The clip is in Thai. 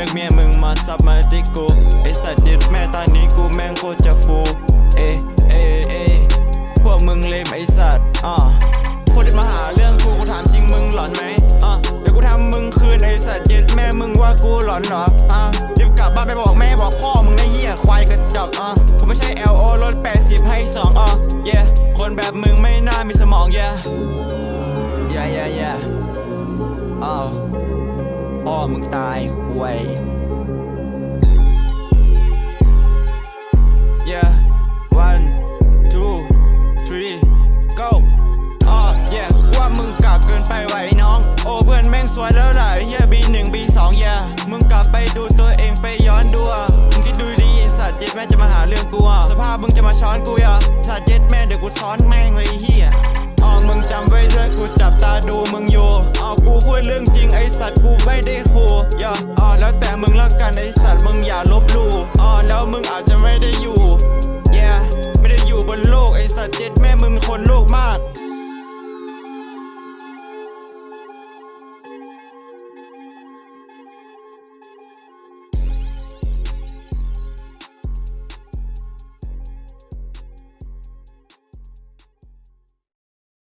ซับมาที่กูไอสัตว์เด็ดแม่ตอนนี้กูแม่งโคตรจะฟูเอเอเอพวกมึงเลมไอสัตว์อ่าคนที่มาหาเรื่องกูกูถามจริงมึงหลอนไหมอะเดี๋ยวกูทำมึงคืนไอสัตว์เย็ดแม่มึงว่ากูหลอนเหรออะรีบกลับบ้านไปบอกแม่บอกพ่อมึงไอ้เหี้ยควายกระจอกอะกูไม่ใช่ LO รถ80ให้สองอะ yeah คนแบบมึงไม่น่ามีสมอง yeah yeah มึงตายควย yeah one two three go อ๋อ yeah ว่ามึงกลับเกินไปไหวน้อง โอ้เพื่อนแม่งสวยแล้วหลายเฮีย B หนึ่ง B สอง yeah มึงกลับไปดูตัวเองไปย้อนดูอะมึงคิดดูดีสัตว์เย็ดแม่จะมาหาเรื่องกูอะสภาพมึงจะมาช้อนกูอะสัตว์เย็ดแม่เดี๋ยวกูช้อนแม่งเลยไอ้เฮียอ๋อมึงจำไว้ด้วยกูจับตาดูมึงอยู่ ย่าอ๋อแล้วแต่มึงละกันไอสัตว์มึงอย่า